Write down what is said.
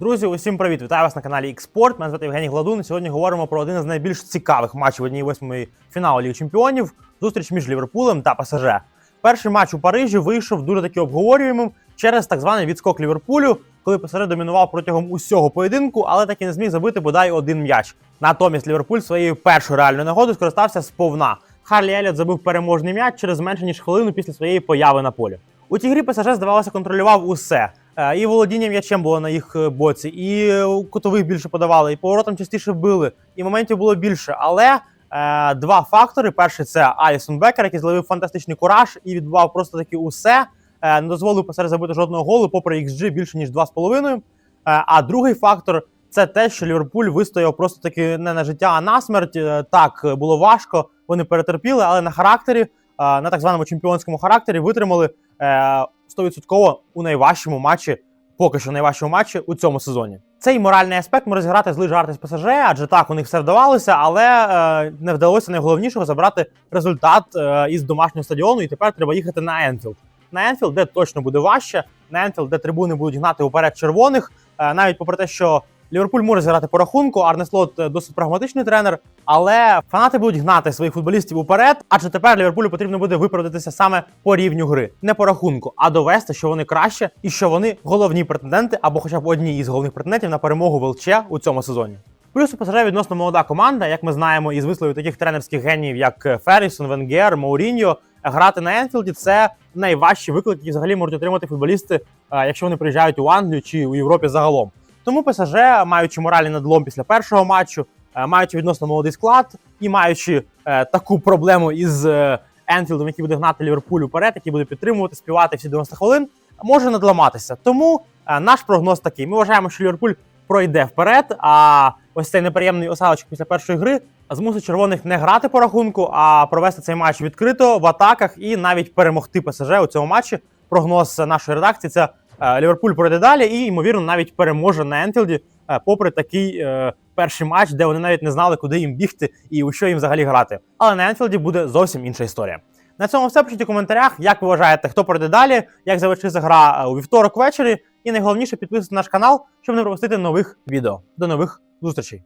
Друзі, усім привіт! Вітаю вас на каналі Xport. Мене звати Євгеній Гладун. Сьогодні говоримо про один із найбільш цікавих матчів однієї восьмої фіналу Ліги Чемпіонів зустріч між Ліверпулем та ПСЖ. Перший матч у Парижі вийшов дуже таки обговорюємим через так званий відскок Ліверпулю, коли ПСЖ домінував протягом усього поєдинку, але так і не зміг забити бодай один м'яч. Натомість Ліверпуль своєю першою реальною нагодою скористався сповна. Харлі Еліот забив переможний м'яч через менше ніж хвилину після своєї появи на полі. У цій грі ПСЖ, здавалося, контролював усе. Е, І володіння м'ячем було на їх е, боці, і е, кутових більше подавали, і поворотом частіше били, і моментів було більше. Але е, два фактори: перший це Алісон Бекер, який зловив фантастичний кураж і відбував просто таки усе. Е, не дозволив ПСЖ забити жодного голу, попри XG більше ніж 2,5. Е, а другий фактор це те, що Ліверпуль вистояв просто таки не на життя, а на смерть. Е, Так було важко, вони перетерпіли, але на характері, е, на так званому чемпіонському характері, витримали 100% у найважчому матчі, поки що найважчому матчі у цьому сезоні. Цей моральний аспект може зіграти злий жарти з ПСЖ, адже так у них все вдавалося, але е, не вдалося найголовнішого забрати результат е, із домашнього стадіону, і тепер треба їхати на Енфілд. На Енфілд, де точно буде важче, на Енфілд, де трибуни будуть гнати уперед червоних, е, навіть попри те, що Ліверпуль може зіграти по рахунку, Арне Слот е, досить прагматичний тренер, але фанати будуть гнати своїх футболістів уперед, адже тепер Ліверпулю потрібно буде виправдатися саме по рівню гри, не по рахунку, а довести, що вони краще і що вони головні претенденти або хоча б одні із головних претендентів на перемогу в у цьому сезоні. Плюс у ПСЖ відносно молода команда, як ми знаємо із висловів таких тренерських геніїв, як Феррісон, Венгер, Мауріньо. Грати на Енфілді це найважчі виклики, які взагалі можуть отримати футболісти, е, якщо вони приїжджають у Англію чи у Європі загалом. Тому ПСЖ, маючи моральний надлом після першого матчу, е, маючи відносно молодий склад і маючи е, таку проблему із е, Енфілдом, який буде гнати Ліверпуль уперед, який буде підтримувати, співати всі 90 хвилин, може надламатися. Тому наш прогноз такий: ми вважаємо, що Ліверпуль пройде вперед. А ось цей неприємний осадочок після першої гри змусить червоних не грати по рахунку, а провести цей матч відкрито в атаках і навіть перемогти ПСЖ у цьому матчі. Прогноз нашої редакції це Ліверпуль пройде далі і, ймовірно, навіть переможе на Енфілді, е, попри такий е, перший матч, де вони навіть не знали, куди їм бігти і у що їм взагалі грати. Але на Енфілді буде зовсім інша історія. На цьому все пишіть у коментарях. Як ви вважаєте, хто пройде далі, як завершиться гра е, у вівторок ввечері. І найголовніше підписуйтесь на наш канал, щоб не пропустити нових відео. До нових зустрічей.